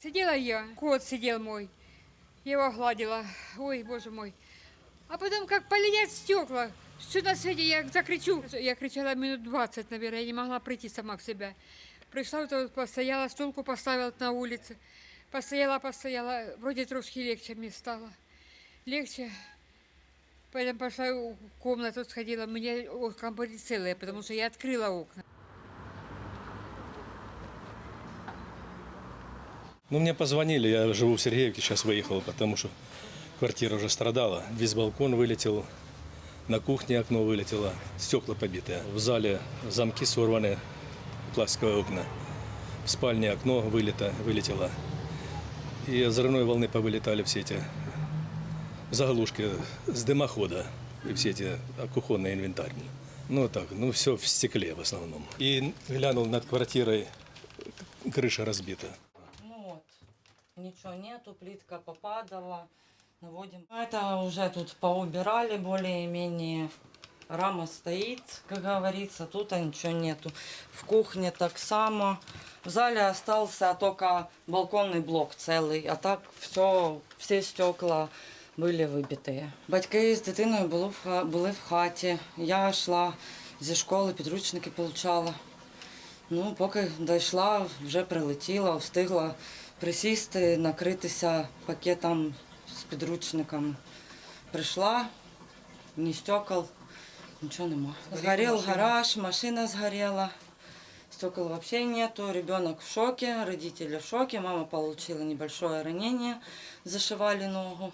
Сидела я, кот сидел мой. Его гладила. Ой, боже мой. А потом как полетят стекла. Все на свете, я закричу. Я кричала минут 20, наверное, я не могла прийти сама в себя. Пришла, вот, постояла, стулку поставила на улице. Постояла, постояла. Вроде трошки легче мне стало. Легче. Поэтому пошла в комнату, сходила. Меня окна были целые, потому что я открыла окна. Ну, мне позвонили, я живу в Сергеевке, сейчас выехал, потому что квартира уже страдала. Весь балкон вылетел, на кухне окно вылетело, стекла побитые. В зале замки сорваны, пластиковые окна. В спальне окно вылето, вылетело. И взрывной волны повылетали все эти заглушки с дымохода и все эти кухонные инвентарь. Ну так, ну все в стекле в основном. И глянул над квартирой, крыша разбита. Ну вот, ничего нету, плитка попадала. Наводим. Это уже тут поубирали более-менее. Рама стоит, как говорится, тут ничего нету. В кухне так само. В зале остался только балконный блок целый, а так все, все стекла були вибиті. Батьки з дитиною були в, ха- були в хаті. Я йшла зі школи, підручники получала. Ну, поки дійшла, вже прилетіла, встигла присісти, накритися пакетом з підручником. Прийшла, ні стекол, нічого нема. Згорів гараж, машина згорела. Стекол вообще нету, ребенок в шоке, родители в шоке, мама получила небольшое ранение, зашивали ногу.